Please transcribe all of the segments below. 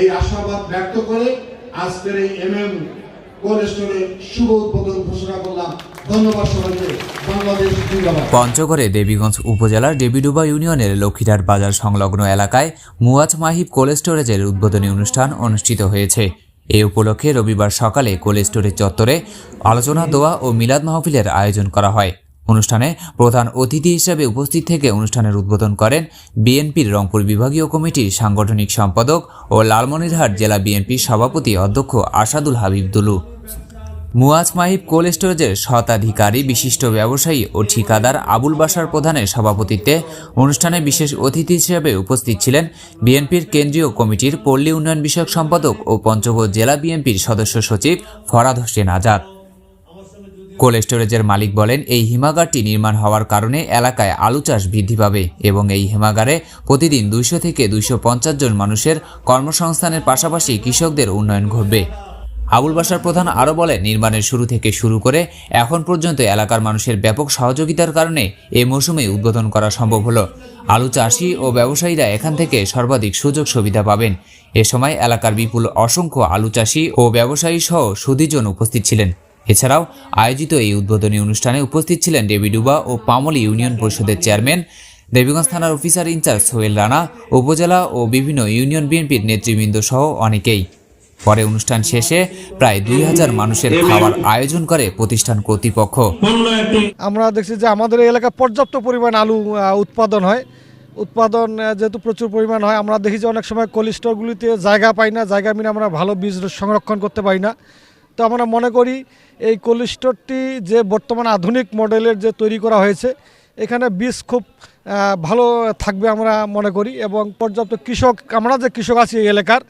এই আশাবাদ ব্যক্ত করে আজকের এই এম এম শুভ উদ্বোধন ঘোষণা করলাম। পঞ্চগড়ে দেবীগঞ্জ উপজেলার দেবীডুবা ইউনিয়নের লক্ষ্মীরাট বাজার সংলগ্ন এলাকায় মুয়াজ মাহিব কোল্ড স্টোরেজের উদ্বোধনী অনুষ্ঠান অনুষ্ঠিত হয়েছে। এ উপলক্ষে রবিবার সকালে কোল্ড স্টোরেজ চত্বরে আলোচনা, দোয়া ও মিলাদ মাহফিলের আয়োজন করা হয়। অনুষ্ঠানে প্রধান অতিথি হিসেবে উপস্থিত থেকে অনুষ্ঠানের উদ্বোধন করেন বিএনপির রংপুর বিভাগীয় কমিটির সাংগঠনিক সম্পাদক ও লালমনিরহাট জেলা বিএনপির সভাপতি অধ্যক্ষ আসাদুল হাবিব দুলু। মুয়াজ মাহিব কোল্ড স্টোরেজের শতাধিকারী বিশিষ্ট ব্যবসায়ী ও ঠিকাদার আবুল বাসার প্রধানের সভাপতিত্বে অনুষ্ঠানে বিশেষ অতিথি হিসেবে উপস্থিত ছিলেন বিএনপির কেন্দ্রীয় কমিটির পল্লী উন্নয়ন বিষয়ক সম্পাদক ও পঞ্চগড় জেলা বিএনপির সদস্য সচিব ফরাদ হোসেন আজাদ। কোল্ড স্টোরেজের মালিক বলেন, এই হিমাগারটি নির্মাণ হওয়ার কারণে এলাকায় আলু চাষ বৃদ্ধি পাবে এবং এই হিমাগারে প্রতিদিন দুইশো থেকে দুইশো পঞ্চাশ জন মানুষের কর্মসংস্থানের পাশাপাশি কৃষকদের উন্নয়ন ঘটবে। আবুল বাসার প্রধান আরও বলে নির্মাণের শুরু থেকে শুরু করে এখন পর্যন্ত এলাকার মানুষের ব্যাপক সহযোগিতার কারণে এই মৌসুমে উদ্বোধন করা সম্ভব হলো। আলু চাষি ও ব্যবসায়ীরা এখান থেকে সর্বাধিক সুযোগ সুবিধা পাবেন। এ সময় এলাকার বিপুল অসংখ্য আলু চাষি ও ব্যবসায়ী সহ সুদীজন উপস্থিত ছিলেন। এছাড়াও আয়োজিত এই উদ্বোধনী অনুষ্ঠানে উপস্থিত ছিলেন দেবীডুবা ও পামলি ইউনিয়ন পরিষদের চেয়ারম্যান দেবীগঞ্জ থানার অফিসার ইনচার্জ সোহেল রানা উপজেলা ও বিভিন্ন ইউনিয়ন বিএনপির নেতৃবৃন্দ সহ অনেকেই। পরে অনুষ্ঠান শেষে প্রায় দুই হাজার মানুষের খাবার আয়োজন করে প্রতিষ্ঠান কর্তৃপক্ষ। আমরা দেখছি যে আমাদের এই এলাকায় পর্যাপ্ত পরিমাণ আলু উৎপাদন হয়। উৎপাদন যেহেতু প্রচুর পরিমাণ হয় আমরা দেখি যে অনেক সময় কোল্ড স্টোরগুলিতে জায়গা পাই না জায়গা মিলে আমরা ভালো বীজ সংরক্ষণ করতে পারি না। তো আমরা মনে করি এই কোল্ড যে বর্তমান আধুনিক মডেলের যে তৈরি করা হয়েছে এখানে বীজ খুব ভালো থাকবে আমরা মনে করি এবং পর্যাপ্ত কৃষক আমরা যে কৃষক আছি এই এলাকার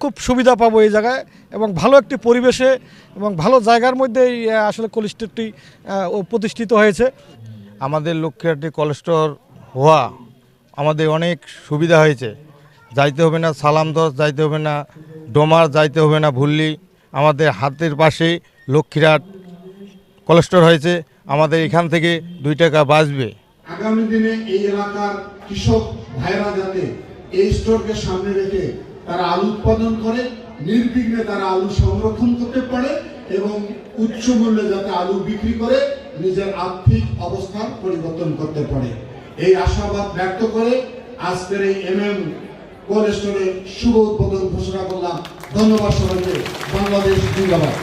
খুব সুবিধা পাবো এই জায়গায় এবং ভালো একটি পরিবেশে এবং ভালো জায়গার মধ্যে আহ, আসলে কোল্ড প্রতিষ্ঠিত হয়েছে। আমাদের লক্ষ্মীহাটি কোলেস্টোর হওয়া আমাদের অনেক সুবিধা হয়েছে। যাইতে হবে না সালামদস যাইতে হবে না ডোমার যাইতে হবে না ভুললি। আমাদের হাতের পাশে লক্ষ্মীরাট কোলেস্টোর হয়েছে। আমাদের এখান থেকে দুই টাকা বাঁচবে। আগামী দিনে এই এলাকার কৃষক ভাইরা যাতে এই স্টোরকে সামনে রেখে তারা আলু উৎপাদন করে, নির্বিঘ্নে তারা আলু সংরক্ষণ করতে পারে এবং উচ্চ মূল্যে যাতে আলু বিক্রি করে, নিজের আর্থিক অবস্থান পরিবর্তন করতে পারে। এই আশাবাদ ব্যক্ত করে আজকের এই এম এম কোল্ড শুভ উদ্বোধন ঘোষণা করলাম। ধন্যবাদ সবাইকে। বাংলাদেশ জিন্দাবাদ।